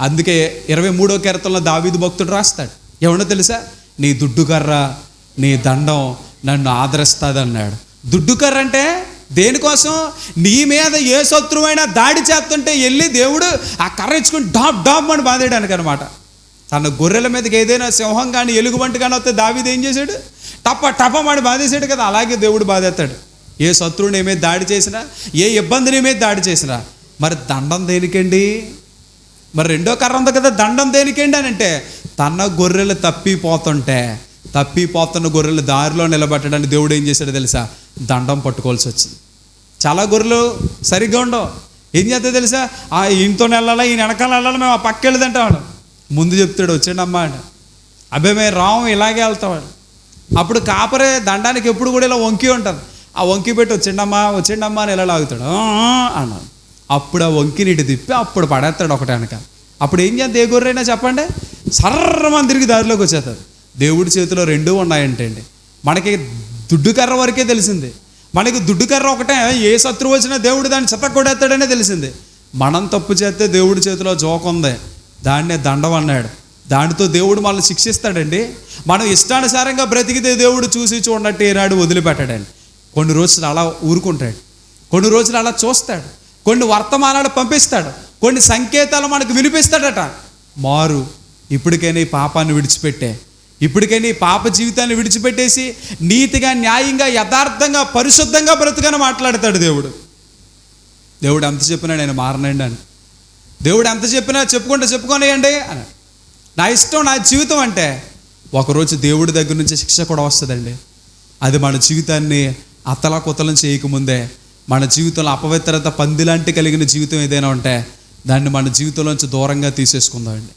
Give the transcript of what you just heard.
అందుకే ఇరవై మూడో కీర్తనలో దావీదు భక్తుడు రాస్తాడు. ఏమన్నా తెలుసా? నీ దుడ్డుకర్ర నీ దండం నన్ను ఆదరిస్తాదన్నాడు. దుడ్డుకర్ర అంటే దేనికోసం? నీ మీద ఏ శత్రువైనా దాడి చేస్తుంటే వెళ్ళి దేవుడు ఆ కర్ర ఇచ్చుకుని డాబ్ డాబ్ అని బాధేయడానికి అనమాట తన గొర్రెల మీదకి ఏదైనా సింహం కానీ ఎలుగుబంటి కానీ వస్తే దావీది ఏం చేశాడు? టప టపమని బాధేశాడు కదా అలాగే దేవుడు బాధేస్తాడు. ఏ శత్రువుని ఏమే దాడి చేసినా ఏ ఇబ్బందిని ఏమే దాడి చేసినా మరి దండం దేనికండి? మరి రెండో కర్ర ఉంది కదా దండం దేనికేంటి అని అంటే తన గొర్రెలు తప్పిపోతుంటే తప్పిపోతున్న గొర్రెలు దారిలో నిలబెట్టడానికి దేవుడు ఏం చేశాడో తెలుసా? దండం పట్టుకోవాల్సి వచ్చింది. చాలా గొర్రెలు సరిగ్గా ఉండవు. ఏం చేస్తే తెలుసా? ఆ ఈయనతో వెళ్ళాలా ఈయన వెనకాల వెళ్ళాలి మేము ఆ పక్క వెళ్ళదంటాడు ముందు చెప్తాడు వచ్చాడమ్మా అని అబ్బే మేము రాము ఇలాగే వెళ్తామని అప్పుడు కాపరే దండానికి ఎప్పుడు కూడా ఇలా వంకి ఉంటుంది ఆ వంకి పెట్టి వచ్చిండమ్మా వచ్చిండమ్మా అని ఇలా లాగుతాడు. ఆ" అన్నాడు. అప్పుడు ఆ వంకిని ఇటు తిప్పి అప్పుడు పడేస్తాడు ఒకటి వెనక అప్పుడు ఏం చేద్దాం ఏ గొర్రెనా చెప్పండి? సర్రమని తిరిగి దారిలోకి వచ్చేస్తారు. దేవుడి చేతిలో రెండూ ఉన్నాయంటే అండి మనకి దుడ్డు కర్ర వరకే తెలిసింది. మనకి దుడ్డు కర్ర ఒకటే ఏ శత్రువు వచ్చినా దేవుడు దాన్ని చెత్త కొడేస్తాడనే తెలిసింది. మనం తప్పు చేస్తే దేవుడి చేతిలో జోక ఉంది. దాన్నే దండం అన్నాడు. దానితో దేవుడు మనల్ని శిక్షిస్తాడండి. మనం ఇష్టానుసారంగా బ్రతికితే దేవుడు చూసి చూడనట్టు ఏనాడు వదిలిపెట్టాడండి. కొన్ని రోజులు అలా ఊరుకుంటాడు. కొన్ని రోజులు అలా చూస్తాడు. కొన్ని వర్తమానాలు పంపిస్తాడు. కొన్ని సంకేతాలు మనకు వినిపిస్తాడట. మారు ఇప్పటికైనా ఈ పాపాన్ని విడిచిపెట్టే. ఇప్పటికైనా ఈ పాప జీవితాన్ని విడిచిపెట్టేసి నీతిగా న్యాయంగా యథార్థంగా పరిశుద్ధంగా బ్రతుకని మాట్లాడతాడు దేవుడు. దేవుడు ఎంత చెప్పినా నేను మారనండి అని. దేవుడు ఎంత చెప్పినా చెప్పుకుంటే చెప్పుకోనియండి అని. నా ఇష్టం నా జీవితం అంటే ఒకరోజు దేవుడి దగ్గర నుంచి శిక్ష కూడా వస్తుందండి. అది మన జీవితాన్ని అతలాకుతలం చేయకముందే మన జీవితంలో అపవిత్రత పందిలాంటి కలిగిన జీవితం ఏదైనా ఉంటే దాన్ని మన జీవితంలోంచి దూరంగా తీసేసుకుందామండి.